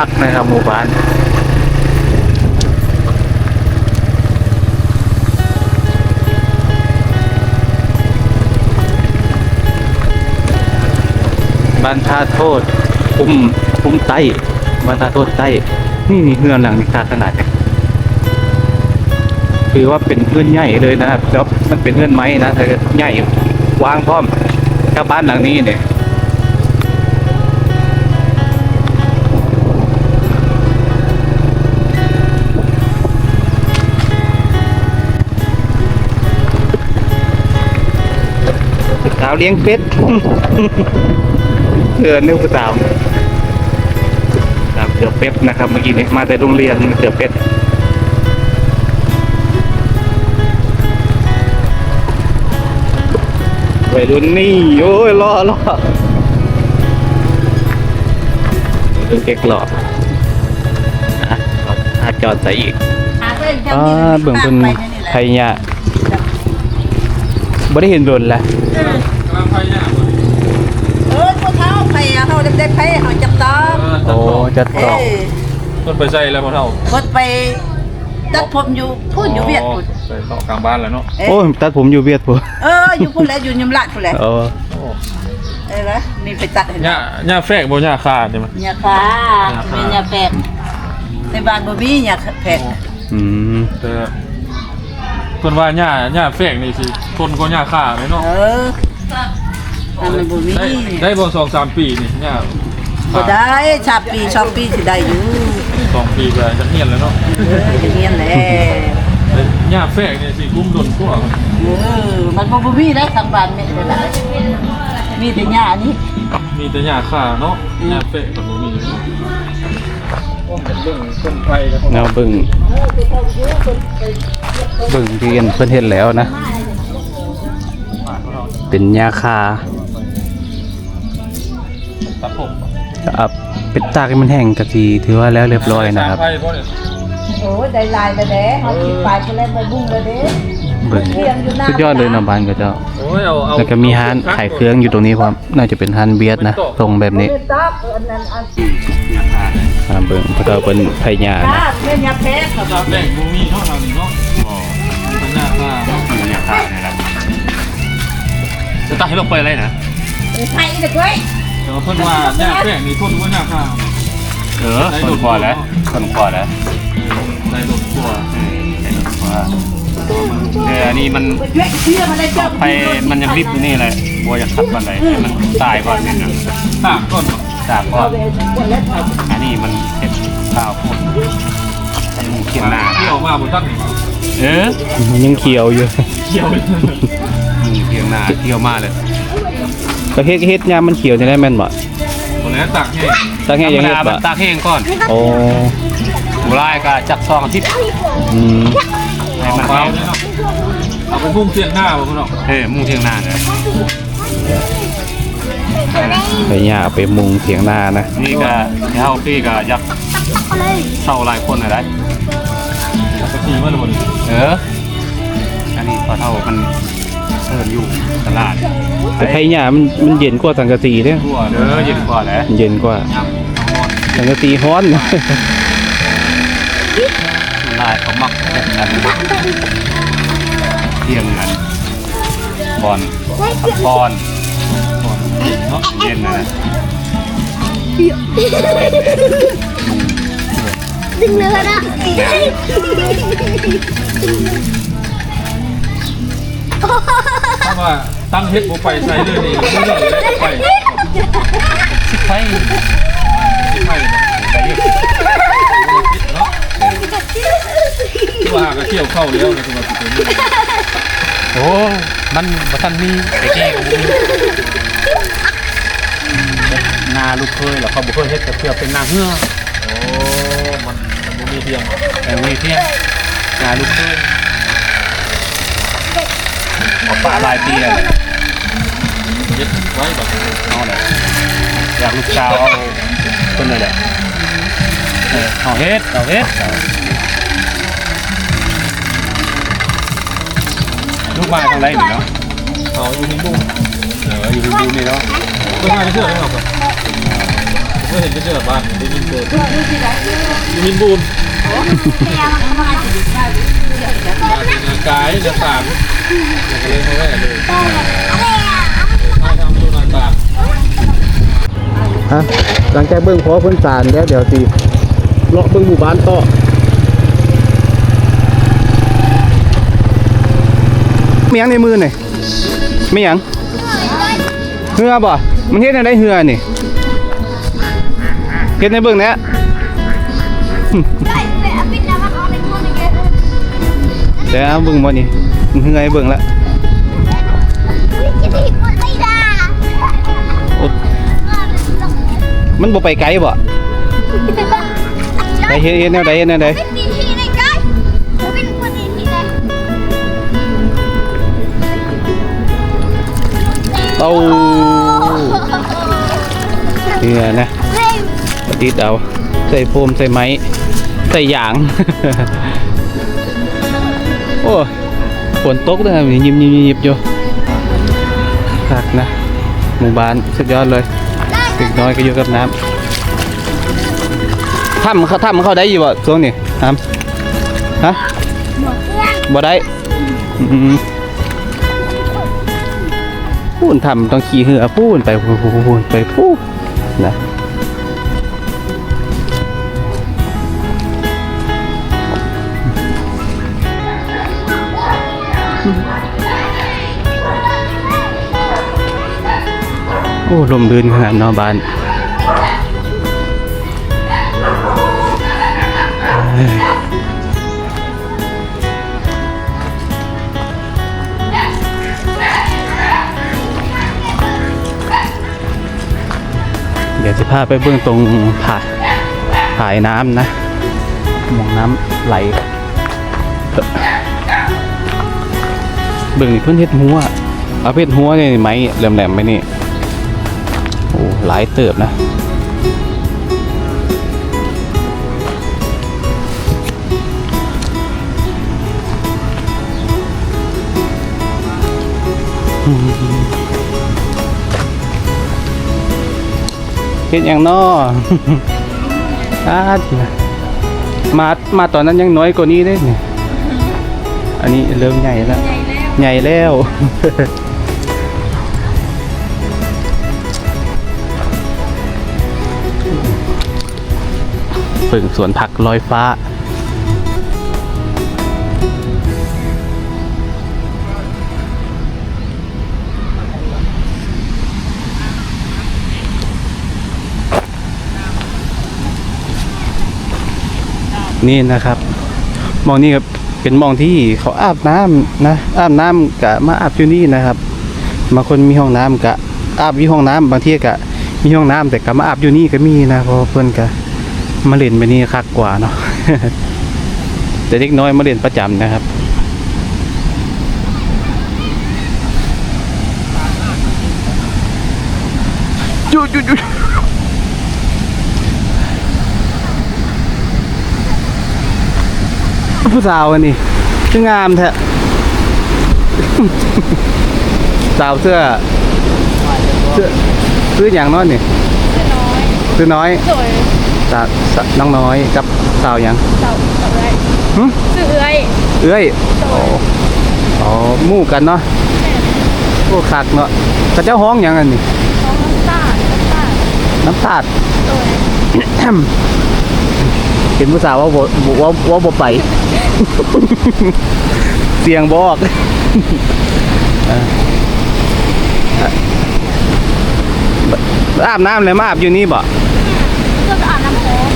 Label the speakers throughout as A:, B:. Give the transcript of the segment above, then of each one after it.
A: คักนะครับหมู่บ้านบ้านท่าโทษคุ้มคุ้มใต้บ้านท่าโทษใต้นี่นี่เฮือนหลังนี้ค่าขนาดเนี่ยคือว่าเป็นเฮือนใหญ่เลยนะครับแล้วมันเป็นเฮือนไม้นะแต่ใหญ่กว้างพร้อมถ้าบ้านหลังนี้เนี่ยาวเลี้ยงเป็ดเออนึกว่าสาวสาวเกือบเป็ดนะครับ เมื่อกี้นี้มาแต่โรงเรียนเกือบเป็ดวัยรุ่นนี่โอ้ยรอรอวัยรุ่นเก๊กหล่ออะเอาอาจอดใส่อีกอ่าเบิ่งเพิ่นไทยเนี่ยบ่ได้เห็นโดนแหละ
B: กำลังพยายาม
C: เออพวกเขาไปอะเขาเด็กๆไปเขาจับตอม
A: โอ้จะตอบ
C: เอ้ย
B: ต้นไปใส่แล้วพอเท่า
C: เพิ่นไปตัดผมอยู่พูดอยู่เวียดพูด
B: ใส่ต่อกลางบ้านแล้วเนาะ
C: เอ้ย
A: โอ้ยตัดผมอยู่เวียดผม
C: เอออยู่พูดแล้วอยู่ยมราชพูดแล้ว
A: โอ้
B: โอ้
C: เอ้ยนะนี่ไปตัดเห็น
B: หญ้าหญ้าแฝกบ่หญ้าขาดใช่ไหม
C: เนี่ยค่ะมีเนี่ยแปดในบ้านบ่มีเนี่ยแปด
A: อืม
B: แต่เพิ่นว่าหญ้าหญ้าแฝกนี่สิทนกว่าหญ้าขาดเลยเนาะ
C: เออ อันมันบ่มี
B: ได้ได้บ่สองสามปีนี่หญ้า
C: ก็ได้ชาปีสองปีสิได้อยู่
B: สองปีก็จะเหียนแล้วเนาะ
C: เอออย่างเงี้ยแหละ
B: แต่หญ้าแฝกนี่สิคุ้มดนกว่า
C: เออมันบ่บ่มีได้ทางบ้านแม่ได้หลายมีแต่หญ้านี่
B: มีแต่หญ้าขาดเนาะหญ้าแฝกก็บ่มีโอ้เป็นเรื่องต้นไผ่แล้ว
A: แนวเบึงเบึงที่เอ็นเพิ่นเฮ็ดแล้วนะ เป็นยาคา
B: ตัดผม
A: อะเป็นตากให้มันแห้งกะทีถือว่าแล้วเรียบร้อยนะครับ
B: ไผ่บ่เนี่ย
C: โอ้ยได้ลายแล้วเด้เฮาสิไปไปแล้วไปบุ้งแล้วเด้
A: เบิ่งสุดยอดเลยเนาะบ้านก็เจ้า
B: โอ้ยเอาเอา
A: แล้วก็มีร้านขายเครื่องอยู่ตรงนี้พร้อมน่าจะเป็นร้านเบียดนะตรงแบบนี้
C: เล่นตับอันนั้นอัน
A: อ่าเบิ่งเขาก็เป็นไผยา
C: ตั
A: นะ
C: บเล่นยาแพ้เขาบอก
B: แฝกบ่มีเท่าทางนี้เนาะอ๋อเป็นหญ้าขาด
D: อยากฆ่าเนี่ยแหละ จะต้องให้ลงไปอะไรนะ
C: ไผ่เด็กเว้ย
B: แต่ว่าเพิ่นว่าหญ้าแฝกนี่ทนกว่าหญ้าขาด
D: เออคนพอแล้วคนพอแล้ว
B: ในรถทัวร์
D: เออไอ้รถว่าแต่อันนี้มัน
C: เว้ยเชื่อมาได้เจ้า
D: ไปมันยังริบอยู่นี่เลยบัวอยากขับมันเลยให้มันตายก่อนเนี่ยนะ
B: ตากก่อนเนาะ
D: ตากก่อนอันนี้มันเห็ดข้าวโพดอันนี้เคี่ยวหน้า
B: ที่ออกมาบนตั้งนี่
D: เออ
A: มันยังเขียวอยู่
B: เกี่ยวเลย
D: นี่เคี่ยว หน้าเคี่ยวมาเลย
A: ก็เฮ็ดเฮ็ดยามมันเขียวจะได้แม่นบ่
B: ตรงนี้ตากแห้ง
A: ตากแห้งยัง
D: ธร
A: เฮ็
D: ร
A: ด
D: มดามั
A: บ่
D: นตากแห้งก่อน
A: โอ้
D: บุไรก็จักซองอาทิตย์
A: อืม
D: ให้
B: เอา
D: มัน
B: เปล่า
D: แห้ง
B: เนี่ยเนาะเอาไปพุ่งเสียงหน้าบ่คุณเนาะ
D: เออมุ่งเที่ยงหน้าเลย
A: ไผยาเอาไปมุงเถียงนานะ
D: นี่ก็เท่าพี่ก็ยักเศร้าหลายคนอะไร
B: ไปขี่มาเลยบ่นี่
D: เอออันนี้พอเท่ามัน เพิ่นอยู่ตลาด
A: แต่ไผยามันมันเย็นกว่าสังกะสีเด้
B: ทั่ว
D: เอ
B: เด้อ
D: อเย็นกว่าแหล้ว
A: เย็นกว่าสังกะสีฮ้อน
D: ลายเขามักเล่นกันเที่ยงกันบอลขับบอล
B: เนาะ
D: เย็นนะนะ
E: ดึงเลยนะ
B: ถ้าว่าตั้งเฮ็ดบ่ไปใส่เลยนี่ไม่ได้เลยไป
D: สิบไฟ
B: สิไปเนาะ
D: ไปเรียก
B: เนาะว่าก็เกี่ยวเข้าแล้วนะคุณว่าสิเป็นนี่
D: โอ้มันบ่ทันมีไอ้แก่ก็บ่มีนาลูกเคยแล้วเขาบ่เคยเฮ็ดกับเพื่อเป็นนาเหือ
B: โอ้มันมันบ่มีเทียม
D: แต่มีเที่ยงนาลูกเคยเอา ป่าหลายปีแล้ว
B: เฮ็ดไว้แบบ
D: เอาเลยอยากลูกสาวเอาคนนั่แหละเออเอาเฮ็ดเอาเฮ็ดเอาลูกมาทางไรนี่เนาะ
B: เอาอยู่ที่บุ้ง
D: เอออยู่ดูนี่เนาะ
B: เพิ่นมาจะเชื่อได้หรอกก็เห็นก็เจอบ้านได้ยินเกิดได้ ยินบูนกายจะตากเลยเขาแรกเลยมาทำดูนาตาก
A: ฮะหลังจากเบิ่งพอเพิ่นสารแล้วเดี๋ยวสิเลาะเบิ่งหมู่บ้านต่อมีหยังในมือหน่อยมีหยังเหือบ่ มันเฮ็ดได้เหือนี่เฮ็ดในเบิ่งแหนะ เดี๋ยวเอาเบิ่งบ่นี่มันเหือให้เบิ่งละโอ๊ยมันบ่ไปไกลบ่ไปเฮ็ดเฮ็ดแนวใดเฮ็ดแนวใดเต้าเหือนะประดิษฐ์เอาใส่โฟมใส่ไม้ ใส่หยางโอ้ฝนตกนะครับยิมยิมยิบอยู่คักนะ หมู่บ้านสุดยอดเลยเด็กน้อยก็อยู่กับน้ำถ้ำเขาถ้ำเข้าได้อยู่บ่ช่วงนี้น้ำฮะบ่ได้พูนทำต้องขี่เหือพูนไปพูนไปพูนนะ อ้ลมดินขนาดนอบ้านเดี๋ยวจะพาไปเบื้องตรงผาผายน้ำนะมองน้ำไหลเบื้องนี่เพิ่นเฮ็ดหัวเอาเฮ็ดหัวนี่ไหมแหลมๆไปนี่ หลายเติบนะเห็นอย่างนออาดมา มาตอนนั้นยังน้อยกว่านี้ได้เนี่ยอันนี้เริ่มใหญ่แล้ว ใหญ่แล้ว ฝึกสวนผักลอยฟ้า นี่นะครับ มองนี่ครับเป็นมองที่เขาอาบน้ำนะอาบน้ำกะมาอาบอยู่นี่นะครับบางคนมีห้องน้ำกะอาบอยู่ห้องน้ำบางที่กะมีห้องน้ำแต่กะมาอาบอยู่นี่ก็มีนะเพราะเพื่อนกะ มาเล่นไปนี่คักกว่าเนาะแต่เด็กน้อยมาเล่นประจำนะครับหยุดหยุดหยุดผู้สาวอันนี้คืองามแท้สาวเสื้อเสื้อซื้ออย่างน้อยนี่ซื้อน้อย
E: สวย
A: สาวสาวน้องน้อยกับสาวอย่าง
E: เต่าเต่าเลย
A: หึ
E: สื่อเอ้ย
A: เอ้ยอ๋ออ๋อหมู่กันเนาะโอ้คักเนาะเขาเจ้าห้องอย่างอันนี้
E: น้องน้ำตาลน้ำตาล
A: น้ำตาด
E: สวย
A: เห็นผู้สาวว่าบ่บ่ว่าว่าบ่ไป เสียงบอกเออเอ่ออาบน้ำเลยมาอาบอยู่นี่บ่
E: ก็จะอาบน้ำหอม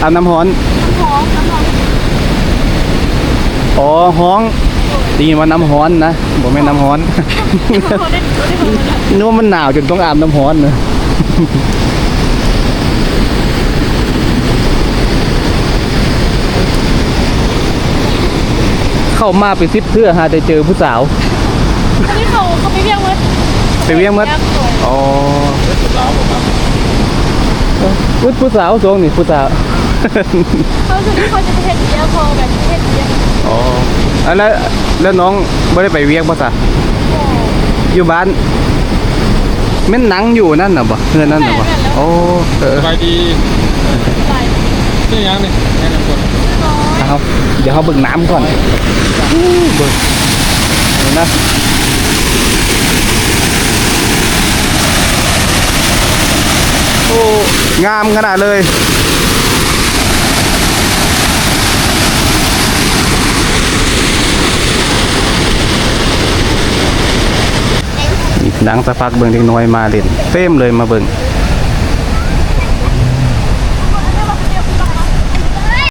A: อาบน้ำฮ้อน
E: น้ำหอมน้ำหอม
A: อ๋อห้องไดีว่าน้ำฮ้อนนะบ่แม่นน้ำฮ้อน
E: เขาได้เขาได้บอกว่า
A: นึกว่ามันหนาวจนต้องอาบน้ำฮ้อนนะ เข้ามาเป็นซิปเพื่อหาแต่เจอผู้สาว
E: อันนี้เขาเขาไปเรียกว่า
A: ไปเวียงมัด
E: สวย
A: อ๋อ
B: สาวผมครับ
A: ผู้ผู้สาวทรงนี่ผู้สาว
E: เขาคือที่เขาจะไปเฮ็ดเยอะพอแบบเฮ็ดเยอะ
A: อ๋ออะแล้วแล้วน้องไม่ได้ไปเวียงป่ะสะ
E: โอ้
A: อยู่บ้านแม่นหนังอยู่นั่นน่ะบ่เพื่อนนั่น
E: แม่
A: น่ะบ่
E: แม่แล้ว
A: โอ้เออ
B: สบายดีนี่ยังนี่แค่นั้นคน
A: เอาเดี๋ยวเขาเบิ่งน้ำก่อนเบิ่งเดี๋ยวนะโอ้งามขนาดเลย ดังสะพักเบิ่งเด็กน้อยมาเล่นเต็มเลยมาเบิ่ง